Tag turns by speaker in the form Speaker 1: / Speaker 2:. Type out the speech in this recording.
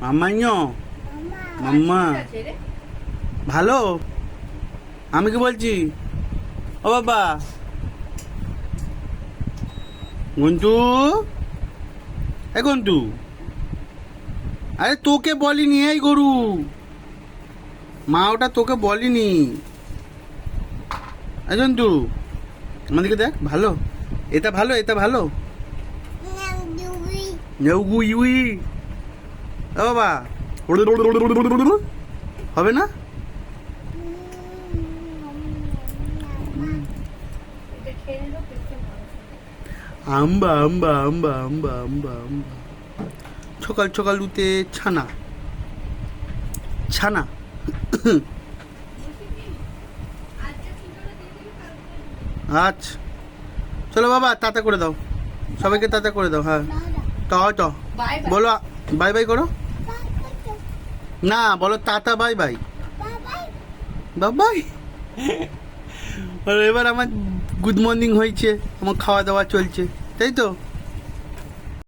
Speaker 1: মাম্মাইও মাম্মা। ভালো? আমি কি বলছি? ও বাবা। গন্টু? এ গন্টু। আরে তোকে বলিনি এই গরু। মা ওটা তোকে বলিনি। জন্টু আমাদেরকে দেখ ভালো। এটা ভালো এটা ভালো। ইউ ইউই বাবা। হবে না। আম্বা আম্বা আম্বা আম্বা আম্বা আম্বা। সকাল সকাল উঠে ছানা। ছানা। আচ্ছা। চলো বাবা তাতা করে দাও। সবাইকে তাতা করে দাও হ্যাঁ। Ta ta
Speaker 2: bye bye.
Speaker 1: বলো বাই বাই করো। না, বলো তাতা, বাই বাই। বাবাই। এবার আমার গুড মর্নিং হয়েছে, আমার খাওয়া দাওয়া চলছে, তাই তো?